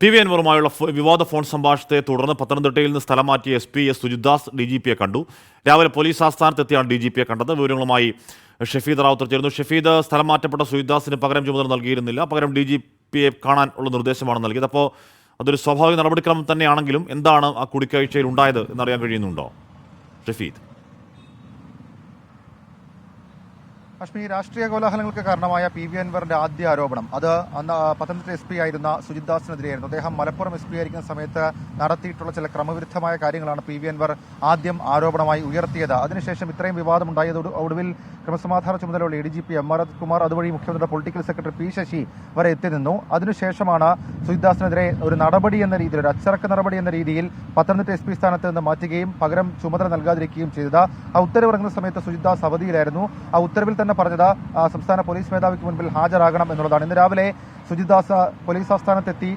P V അൻവറുമായുള്ള വിവാദ phone സംഭാഷണത്തെ തുടർന്ന് പത്തനംതിട്ടയിൽ നിന്ന് സ്ഥലം മാറ്റിയ S P S Sujithdas D G പിയെ കണ്ടു. രാവിലെ പോലീസ് ആസ്ഥാനത്തെത്തിയാണ് ഡി ജി പിയെ കണ്ടത്. വിവരങ്ങളുമായി ഷഫീദ് റാവുത്തർ ചേർന്നു ഷഫീദ് സ്ഥലം മാറ്റപ്പെട്ട സുജിത്ദാസിന് പകരം ചുമതല നൽകിയിരുന്നില്ല. പകരം ഡി ജി പിയെ കാണാൻ ഉള്ള നിർദ്ദേശമാണ് നൽകിയത്. അപ്പോൾ അതൊരു സ്വാഭാവിക നടപടിക്രമം തന്നെയാണെങ്കിലും എന്താണ് ആ കൂടിക്കാഴ്ചയിൽ ഉണ്ടായത് എന്നറിയാൻ കഴിയുന്നുണ്ടോ? ഷഫീദ്. കശ്മീർ രാഷ്ട്രീയ കോലാഹലങ്ങൾക്ക് കാരണമായ പി വി അൻവറിന്റെ ആദ്യ ആരോപണം. അത് അന്ന് പത്തനംതിട്ട എസ് പി ആയിരുന്ന സുജിത് ദാസിനെതിരെയായിരുന്നു. അദ്ദേഹം മലപ്പുറം എസ് പി ആയിരിക്കുന്ന സമയത്ത് നടത്തിയിട്ടുള്ള ചില ക്രമവിരുദ്ധമായ കാര്യങ്ങളാണ് പി വി അൻവർ ആദ്യം ആരോപണമായി ഉയർത്തിയത്. അതിനുശേഷം ഇത്രയും വിവാദമുണ്ടായത് ഒടു- ഒടുവിൽ ക്രമസമാധാന ചുമതലയുള്ള A D G P M. R. Kumar അതുവഴി മുഖ്യമന്ത്രിയുടെ പൊളിറ്റിക്കൽ സെക്രട്ടറി പി. ശശി വരെ എത്തി നിന്നു. അതിനുശേഷമാണ് സുജിത് ദാസിനെതിരെ ഒരു നടപടി എന്ന രീതിയിൽ ഒരു അച്ചടക്ക നടപടി എന്ന രീതിയിൽ പത്തനംതിട്ട എസ് പി സ്ഥാനത്ത് നിന്ന് മാറ്റുകയും പകരം ചുമതല നൽകാതിരിക്കുകയും ചെയ്തത്. ആ ഉത്തരവിറങ്ങുന്ന സമയത്ത് സുജിത്ദാസ് അവധിയിലായിരുന്നു. ആ ഉത്തരവിൽ തന്നെ പറഞ്ഞത് സംസ്ഥാന പോലീസ് മേധാവിക്ക് മുൻപിൽ ഹാജരാകണം എന്നുള്ളതാണ്. ഇന്ന് രാവിലെ സുജിദാസ് പോലീസ് ആസ്ഥാനത്തെത്തി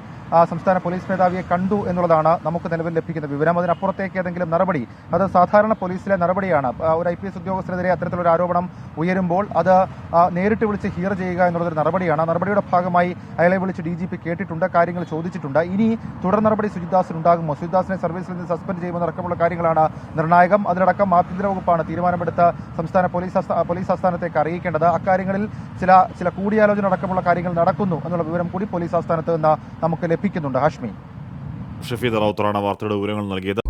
സംസ്ഥാന പോലീസ് മേധാവിയെ കണ്ടു എന്നുള്ളതാണ് നമുക്ക് നിലവിൽ ലഭിക്കുന്ന വിവരം. അതിനപ്പുറത്തേക്ക് ഏതെങ്കിലും നടപടി അത് സാധാരണ പോലീസിലെ നടപടിയാണ്. ഒരു ഐ പി എസ് ഉദ്യോഗസ്ഥനെതിരെ അത്തരത്തിലൊരു ആരോപണം ഉയരുമ്പോൾ അത് നേരിട്ട് വിളിച്ച് ഹിയർ ചെയ്യുക എന്നുള്ളൊരു നടപടിയാണ്. നടപടിയുടെ ഭാഗമായി അയാളെ വിളിച്ച് ഡി ജി പി കേട്ടിട്ടുണ്ട് കാര്യങ്ങൾ ചോദിച്ചിട്ടുണ്ട്. ഇനി തുടർ നടപടി സുജിത് ദാസിന് ഉണ്ടാകുമോ സുജിദാസിനെ സർവീസിൽ നിന്ന് സസ്പെൻഡ് ചെയ്യുമെന്നടക്കമുള്ള കാര്യങ്ങളാണ് നിർണായകം. അതിനടക്കം ആഭ്യന്തര വകുപ്പാണ് തീരുമാനമെടുത്ത് സംസ്ഥാന പോലീസ് പോലീസ് ആസ്ഥാനത്തേക്ക് അറിയിക്കേണ്ടത്. അക്കാര്യങ്ങളിൽ ചില ചില കൂടിയാലോചന അടക്കമുള്ള കാര്യങ്ങൾ നടക്കുന്നു എന്നുള്ള വിവരം കൂടി പോലീസ് ആസ്ഥാനത്ത് നിന്ന് നമുക്ക് ലഭിക്കുന്നുണ്ട്. ഹാഷ്മി. ഷഫീദ് റൌത്തറാണ് വാർത്തയുടെ വിവരങ്ങൾ നൽകിയത്.